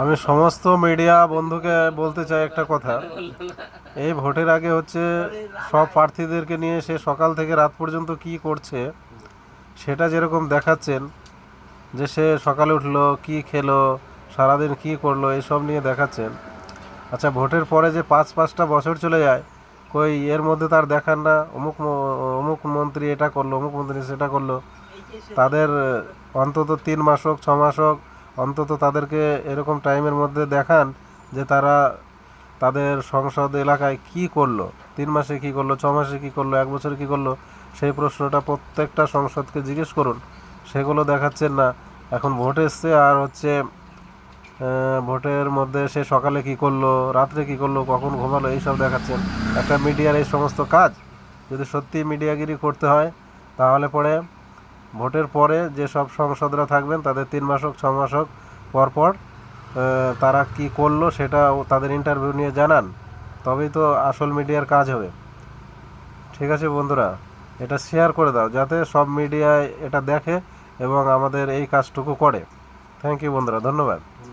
আমি সমস্ত মিডিয়া বন্ধুকে বলতে চাই একটা কথা। এই ভোটের আগে হচ্ছে সব প্রার্থীদেরকে নিয়ে সে সকাল থেকে রাত পর্যন্ত কি করছে, সেটা যেরকম দেখাচ্ছেন, যে সে সকালে উঠল, কি খেলো, সারাদিন কি করল এইসব নিয়ে দেখাচ্ছেন। আচ্ছা ভোটের পরে যে পাঁচ পাঁচটা বছর চলে যায়, কই এর মধ্যে তার দেখান না, অমুক অমুক মন্ত্রী এটা করল, অমুক মন্ত্রী সেটা করল। তাদের, অন্তত তিন মাস হোক, ছ মাস হোক অন্তত তাদেরকে এরকম টাইমের মধ্যে দেখান যে তারা তাদের সংসদ এলাকায় কি করল, তিন মাসে কি করল, ছ মাসে কি করল, এক বছরে কি করল, সেই প্রশ্নটা প্রত্যেকটা সংসদকে জিজ্ঞেস করুন। সেগুলো দেখাচ্ছেন না। এখন ভোট এসছে আর হচ্ছে ভোটের মধ্যে সে সকালে কি করল, রাত্রে কি করল, কখন ঘুমালো, এইসব দেখাচ্ছেন। একটা মিডিয়ার এই সমস্ত কাজ যদি সত্যি মিডিয়াগিরি করতে হয়, তাহলে পরে ভোটের পরে যে সব সংসদরা থাকবেন, তাদের তিন মাস হোক, ছ মাস হোক পরপর তারা কি করল সেটা তাদের ইন্টারভিউ নিয়ে জানান। তবেই তো আসল মিডিয়ার কাজ হবে। ঠিক আছে বন্ধুরা, এটা শেয়ার করে দাও যাতে সব মিডিয়ায় এটা দেখে এবং আমাদের এই কাজটুকু করে। থ্যাংক ইউ বন্ধুরা, ধন্যবাদ।